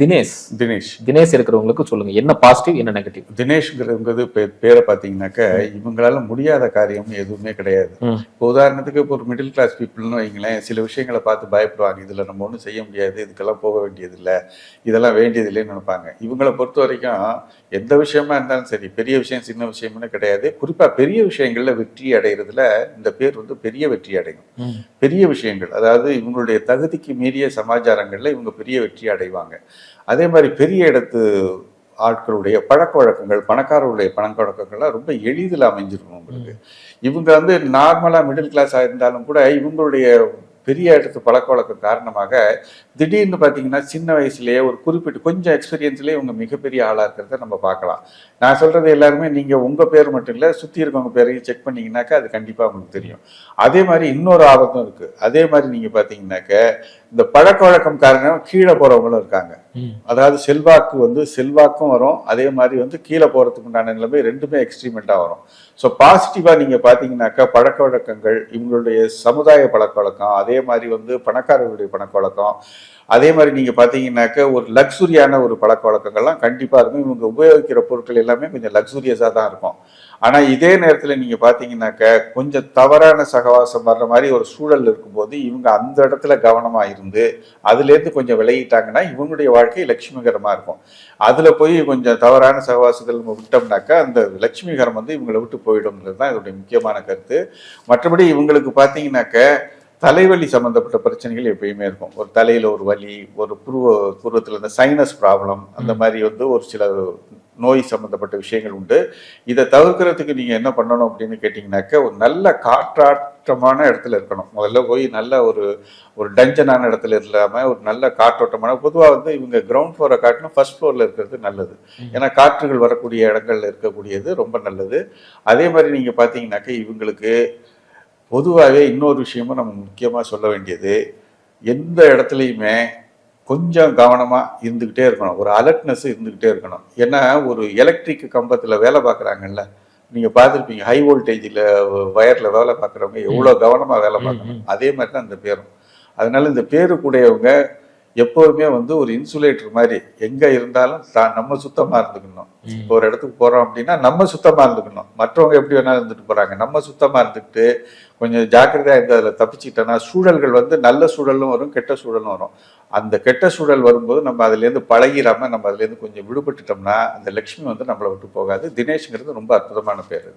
தினேஷ். தினேஷ். தினேஷ் இருக்கிறவங்களுக்கு சொல்லுங்க என்ன பாசிட்டிவ் என்ன நெகட்டிவ் தினேஷ்ங்கிறது பேரை பார்த்தீங்கன்னாக்க இவங்களால முடியாத காரியம் எதுவுமே கிடையாது. உதாரணத்துக்கு இப்போ ஒரு மிடில் கிளாஸ் பீப்புள்னு வைங்களேன் சில விஷயங்களை பார்த்து பயப்படுவாங்க. இதுல நம்ம ஒன்றும் செய்ய முடியாது இதுக்கெல்லாம் போக வேண்டியதில்லை இதெல்லாம் வேண்டியதில்லைன்னு நினைப்பாங்க. இவங்களை பொறுத்த வரைக்கும் எந்த விஷயமா இருந்தாலும் சரி பெரிய விஷயம் சின்ன விஷயம்னு கிடையாது. குறிப்பா பெரிய விஷயங்கள்ல வெற்றி அடைகிறதுல இந்த பேர் வந்து பெரிய வெற்றி அடையும். பெரிய விஷயங்கள் அதாவது இவங்களுடைய தகுதிக்கு மீறிய சமாச்சாரங்கள்ல இவங்க பெரிய வெற்றி அடைவாங்க. அதே மாதிரி பெரிய இடத்து ஆட்களுடைய பழக்க வழக்கங்கள் பணக்காரர்களுடைய பழக்க வழக்கங்கள்லாம் ரொம்ப எளிதில் அமைஞ்சிருக்கும் உங்களுக்கு. இவங்க வந்து நார்மலாக மிடில் கிளாஸாக இருந்தாலும் கூட இவங்களுடைய பெரிய இடத்து பழக்க வழக்கம் காரணமாக திடீர்னு பார்த்தீங்கன்னா சின்ன வயசுலயே ஒரு குறிப்பிட்ட கொஞ்சம் எக்ஸ்பீரியன்ஸ்லேயே இவங்க மிகப்பெரிய ஆளாக இருக்கிறத நம்ம பார்க்கலாம். நான் சொல்றது எல்லாருமே நீங்கள் உங்கள் பேர் மட்டும் இல்லை சுற்றி இருக்கவங்க பேரையும் செக் பண்ணீங்கன்னாக்கா அது கண்டிப்பாக உங்களுக்கு தெரியும். அதே மாதிரி இன்னொரு ஆபத்தும் இருக்கு. அதே மாதிரி நீங்கள் பார்த்தீங்கன்னாக்க இந்த பழக்க வழக்கம் காரணம் கீழே போறவங்களும் இருக்காங்க. அதாவது செல்வாக்கு வந்து செல்வாக்கும் வரும். அதே மாதிரி வந்து கீழே போறதுக்கு உண்டான நிலைமை ரெண்டுமே எக்ஸ்ட்ரீமெண்ட்டாக வரும். ஸோ பாசிட்டிவாக நீங்கள் பார்த்தீங்கன்னாக்கா பழக்க வழக்கங்கள் இவங்களுடைய சமுதாய பழக்க வழக்கம் அதே மாதிரி வந்து பணக்காரர்களுடைய பழக்க வழக்கம் அதே மாதிரி நீங்கள் பார்த்தீங்கன்னாக்கா ஒரு லக்ஸுரியான ஒரு பழக்க வழக்கங்கள்லாம் கண்டிப்பாக இருக்கும். இவங்க உபயோகிக்கிற பொருட்கள் எல்லாமே கொஞ்சம் லக்ஸுரியஸாக தான் இருக்கும். ஆனால் இதே நேரத்தில் நீங்கள் பார்த்தீங்கன்னாக்க கொஞ்சம் தவறான சகவாசம் வர்ற மாதிரி ஒரு சூழல் இருக்கும்போது இவங்க அந்த இடத்துல கவனமாக இருந்து அதுலேருந்து கொஞ்சம் விலகிட்டாங்கன்னா இவங்களுடைய வாழ்க்கை லட்சுமிகரமாக இருக்கும். அதில் போய் கொஞ்சம் தவறான சகவாசத்தில் நம்ம விட்டோம்னாக்கா அந்த லட்சுமிகரம் வந்து இவங்களை விட்டு போயிடும்ன்றது தான் இதோடைய முக்கியமான கருத்து. மற்றபடி இவங்களுக்கு பார்த்தீங்கன்னாக்க தலைவலி சம்பந்தப்பட்ட பிரச்சனைகள் எப்பயுமே இருக்கும். ஒரு தலையில ஒரு வலி ஒரு புருவ புருவத்தில் இந்த சைனஸ் ப்ராப்ளம் அந்த மாதிரி வந்து ஒரு சில நோய் சம்பந்தப்பட்ட விஷயங்கள் உண்டு. இதை தவிர்க்கிறதுக்கு நீங்க என்ன பண்ணணும் அப்படின்னு கேட்டிங்கனாக்க ஒரு நல்ல காற்றாற்றமான இடத்துல இருக்கணும். முதல்ல போய் நல்ல ஒரு ஒரு டஞ்சனான இடத்துல இல்லாம ஒரு நல்ல காற்றோட்டமான பொதுவாக வந்து இவங்க கிரவுண்ட் ஃப்ளோரை காட்டிலும் ஃபர்ஸ்ட் ஃப்ளோர்ல இருக்கிறது நல்லது. ஏன்னா காற்றுகள் வரக்கூடிய இடங்கள்ல இருக்கக்கூடியது ரொம்ப நல்லது. அதே மாதிரி நீங்க பார்த்தீங்கன்னாக்க இவங்களுக்கு பொதுவாகவே இன்னொரு விஷயமும் நம்ம முக்கியமாக சொல்ல வேண்டியது எந்த இடத்துலையுமே கொஞ்சம் கவனமாக இருந்துக்கிட்டே இருக்கணும். ஒரு அலர்ட்னஸ் இருந்துக்கிட்டே இருக்கணும். ஏன்னா ஒரு எலக்ட்ரிக் கம்பத்தில் வேலை பார்க்குறாங்கல்ல நீங்கள் பார்த்துருப்பீங்க ஹை வோல்டேஜில் வயரில் வேலை பார்க்குறவங்க எவ்வளோ கவனமாக வேலை பார்க்கணும் அதே மாதிரி தான் இந்த பேரும். அதனால இந்த பேரு எப்போதுமே வந்து ஒரு இன்சுலேட்டர் மாதிரி எங்க இருந்தாலும் தான் நம்ம சுத்தமா இருந்துக்கணும். இப்போ ஒரு இடத்துக்கு போறோம் அப்படின்னா நம்ம சுத்தமா இருந்துக்கணும். மற்றவங்க எப்படி வேணாலும் இருந்துட்டு போறாங்க. நம்ம சுத்தமா இருந்துக்கிட்டு கொஞ்சம் ஜாக்கிரதையா இருந்து அதில் தப்பிச்சுக்கிட்டோம்னா சூழல்கள் வந்து நல்ல சூழலும் வரும் கெட்ட சூழலும் வரும். அந்த கெட்ட சூழல் வரும்போது நம்ம அதுலேருந்து பழகிராம நம்ம அதுலேருந்து கொஞ்சம் விடுபட்டுட்டோம்னா அந்த லட்சுமி வந்து நம்மளை விட்டு போகாது. தினேஷ்ங்கிறது ரொம்ப அற்புதமான பேர்